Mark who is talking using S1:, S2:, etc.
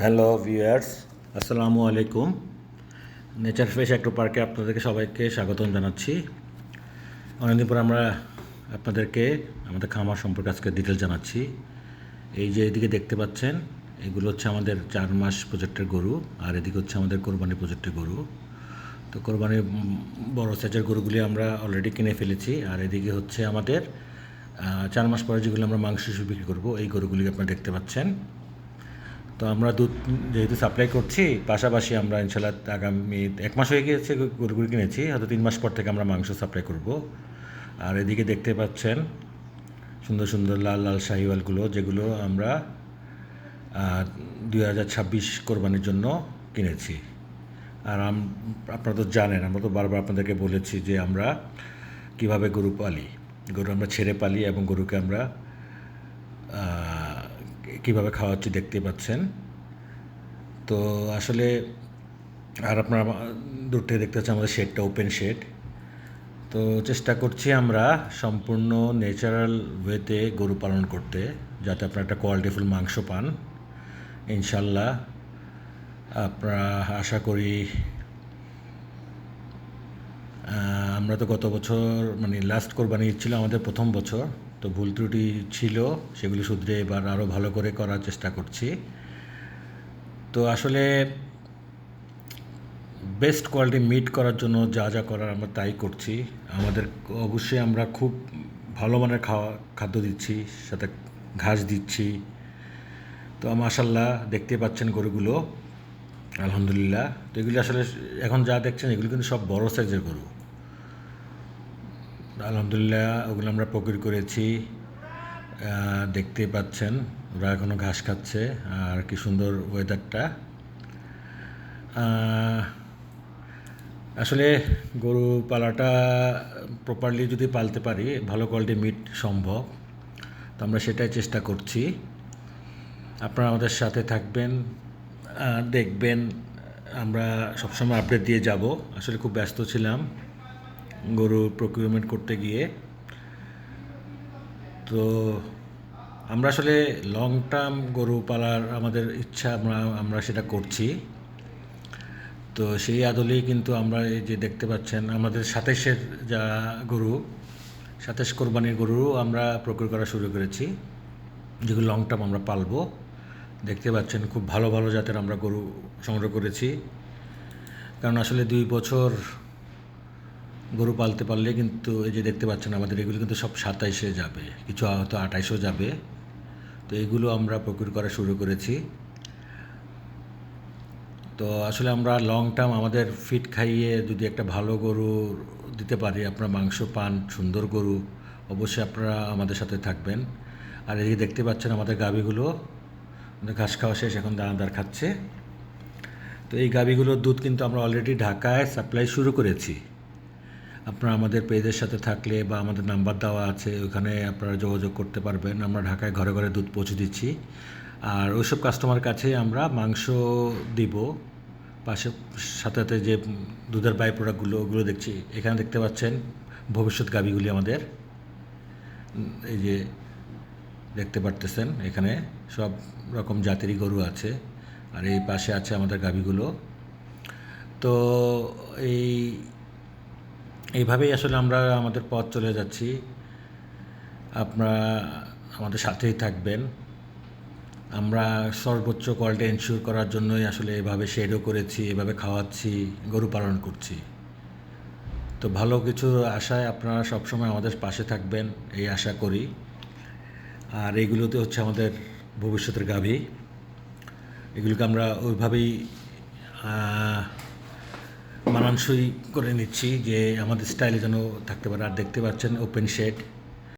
S1: Hello viewers আসসালামু আলাইকুম। Nature fresh অ্যাক্টো পার্কে আপনাদেরকে সবাইকে স্বাগতম জানাচ্ছি। অনেকদিন পর আমরা আপনাদেরকে আমাদের খামার সম্পর্কে আজকে ডিটেল জানাচ্ছি। এই যে এদিকে দেখতে পাচ্ছেন, এগুলো হচ্ছে আমাদের চার মাস প্রজেক্টের গরু, আর এদিকে হচ্ছে আমাদের কোরবানি প্রজেক্টের গরু। তো কোরবানির বড় সাইজের গরুগুলি আমরা অলরেডি কিনে ফেলেছি, আর এদিকে হচ্ছে আমাদের চার মাস পরে যেগুলো আমরা মাংস হিসেবে বিক্রি করব, এই গরুগুলি আপনারা দেখতে পাচ্ছেন। তো আমরা দুধ যেহেতু সাপ্লাই করছি, পাশাপাশি আমরা ইনশাল্লাহ আগামী এক মাস হয়ে গিয়েছে গরুগুলি কিনেছি, হয়তো তিন মাস পর থেকে আমরা মাংস সাপ্লাই করব। আর এদিকে দেখতে পাচ্ছেন সুন্দর সুন্দর লাল লাল শাহিওয়ালগুলো, যেগুলো আমরা দুই হাজার ছাব্বিশ কোরবানির জন্য কিনেছি। আর আপনারা তো জানেন, আমরা তো বারবার আপনাদেরকে বলেছি যে আমরা কীভাবে গরু পালি। গরু আমরা ছেড়ে পালি এবং গরুকে আমরা কীভাবে খাওয়াচ্ছি দেখতে পাচ্ছেন। তো আসলে আর আপনারা দূর থেকে দেখতে পাচ্ছেন আমাদের শেডটা ওপেন শেড। তো চেষ্টা করছি আমরা সম্পূর্ণ ন্যাচারাল ওয়েতে গরু পালন করতে, যাতে আপনারা একটা কোয়ালিটিফুল মাংস পান। ইনশাল্লাহ আপনারা আশা করি আমরা তো গত বছর মানে লাস্ট কোরবানি ছিল আমাদের প্রথম বছর। তো ভুল ত্রুটি ছিল, সেগুলি শুধরে এবার আরও ভালো করে করার চেষ্টা করছি। তো আসলে বেস্ট কোয়ালিটি মিট করার জন্য যা যা করার আমরা তাই করছি। আমাদের অবশ্যই আমরা খুব ভালো মানের খাওয়া, খাদ্য দিচ্ছি, সাথে ঘাস দিচ্ছি। তো মাশাল্লাহ দেখতে পাচ্ছেন গরুগুলো। আলহামদুলিল্লাহ। তো এগুলি আসলে, এখন যা দেখছেন, এগুলি কিন্তু সব বড় সাইজের গরু। আলহামদুলিল্লাহ, ওগুলো আমরা প্রকির করেছি। দেখতে পাচ্ছেন, ওরা এখনও ঘাস খাচ্ছে, আর কি সুন্দর ওয়েদারটা আসলে গরু পালাটা প্রপারলি যদি পালতে পারি, ভালো কোয়ালিটি মিট সম্ভব। তো আমরা সেটাই চেষ্টা করছি। আপনারা আমাদের সাথে থাকবেন দেখবেন, আমরা সবসময় আপডেট দিয়ে যাব। আসলে খুব ব্যস্ত ছিলাম। গরু প্রকিউরমেন্ট করতে গিয়ে। তো আমরা আসলে লং টার্ম গরু পালার আমাদের ইচ্ছা, আমরা আমরা সেটা করছি। তো সেই আদলেই কিন্তু আমরা এই যে দেখতে পাচ্ছেন, আমাদের সাতাইশের যা গরু, সাতাইশ কোরবানির গরুও আমরা প্রক্রিয়া করা শুরু করেছি। যেগুলো লং টার্ম আমরা পালবো, দেখতে পাচ্ছেন খুব ভালো ভালো জাতের আমরা গরু সংগ্রহ করেছি। কারণ আসলে দুই বছর গরু পালতে পারলে কিন্তু এই যে দেখতে পাচ্ছেন আমাদের, এগুলো কিন্তু সব সাতাইশে যাবে, কিছু হয়তো আঠাইশেও যাবে। তো এগুলো আমরা প্রক্রিয়া করা শুরু করেছি। তো আসলে আমরা লং টার্ম আমাদের ফিট খাইয়ে যদি একটা ভালো গরু দিতে পারি, আপনারা মাংস পান, সুন্দর গরু, অবশ্যই আপনারা আমাদের সাথে থাকবেন। আর এদিকে দেখতে পাচ্ছেন আমাদের গাভীগুলো ঘাস খাওয়া শেষ, এখন দানাদার খাচ্ছে। তো এই গাভীগুলোর দুধ কিন্তু আমরা অলরেডি ঢাকায় সাপ্লাই শুরু করেছি। আপনারা আমাদের পেজের সাথে থাকলে বা আমাদের নাম্বার দেওয়া আছে, ওখানে আপনারা যোগাযোগ করতে পারবেন। আমরা ঢাকায় ঘরে ঘরে দুধ পৌঁছে দিচ্ছি। আর ওইসব কাস্টমার কাছে আমরা মাংস দিব। পাশে, সাথে সাথে যে দুধের বাই প্রোডাক্টগুলো ওগুলো দেখছি। এখানে দেখতে পাচ্ছেন ভবিষ্যৎ গাবিগুলি আমাদের। এই যে দেখতে পারতেছেন, এখানে সব রকম জাতেরই গরু আছে। আর এই পাশে আছে আমাদের গাবিগুলো তো এই এইভাবেই আসলে আমরা আমাদের পথ চলে যাচ্ছি। আপনারা আমাদের সাথেই থাকবেন। আমরা সর্বোচ্চ কোয়ালিটি এনশিওর করার জন্যই আসলে এভাবে শেডও করেছি, এভাবে খাওয়াচ্ছি, গরু পালন করছি। তো ভালো কিছু আশায় আপনারা সবসময় আমাদের পাশে থাকবেন, এই আশা করি। আর এইগুলোতে হচ্ছে আমাদের ভবিষ্যতের গাভী। এগুলোকে আমরা ওইভাবেই মানানসই করে নিচ্ছি যে আমাদের স্টাইলে যেন থাকতে পারে। আর দেখতে পাচ্ছেন ওপেন শেড